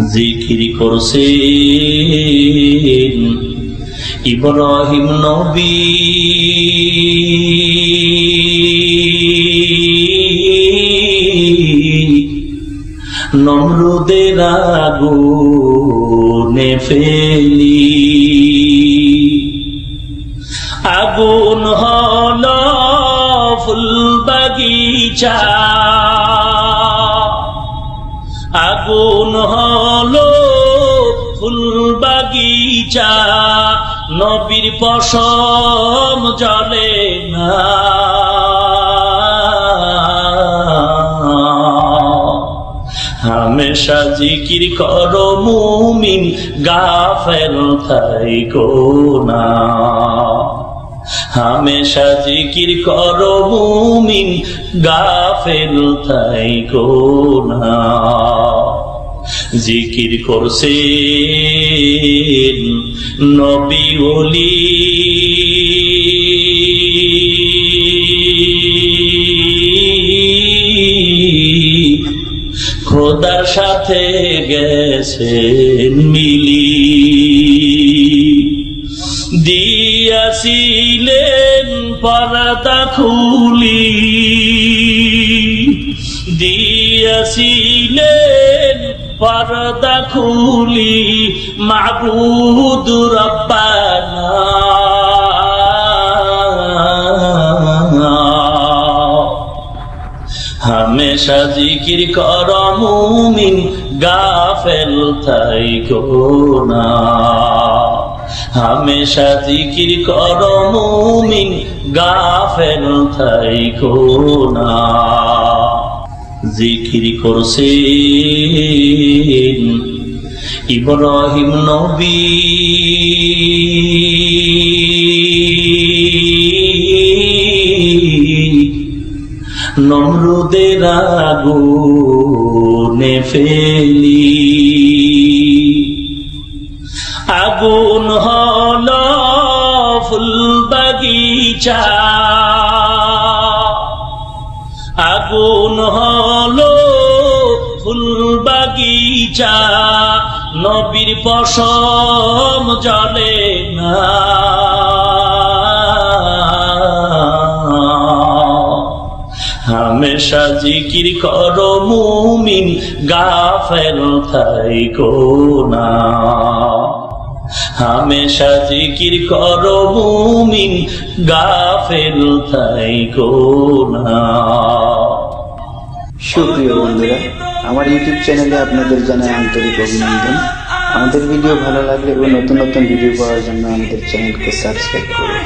জিকির করছেন ইব্রাহিম নবী। নমরুদের আগুনে ফেলি। আগুন হল ফুল বাগিচা আগুন হলো ফুল বাগিচা নবীর পশম জলে না। হামেশা জিকির করো মুমিন, গাফেল থাইকো না। হামেশা জিকির করো মুমিন, গাফেল থাইকো না। জিকির করছেন নবী ওলি। খোদার সাথে গেছেন মিলি। দিয়াছিলেন পরদা খুলি। দিয়াছিলেন পরদা খুলি মাবুদ হামেশা জিকির কর মুমিন, গাফেল থাইকো না। হামেশা জিকির কর মুমিন, গাফেল থাইকো না। জিকির করছেন ইব্রাহিম নবী। নমরুদের আগুনে ফেলি। আগুন হল ফুল বাগিচা আগুন হল ফুল বাগিচা নবীর পশম জলে না। হামেশা জিকির কর মুমিন, গাফেল থাইকো না। হামেশা জিকির কর মুমিন, গাফেল থাইকো না। সুপ্রিয় বন্ধুরা, আমার ইউটিউব চ্যানেলে আপনাদের জানাই আন্তরিক অভিনন্দন। আমাদের ভিডিও ভালো লাগলে এবং নতুন নতুন ভিডিও পাওয়ার জন্য আমাদের চ্যানেলকে সাবস্ক্রাইব করুন।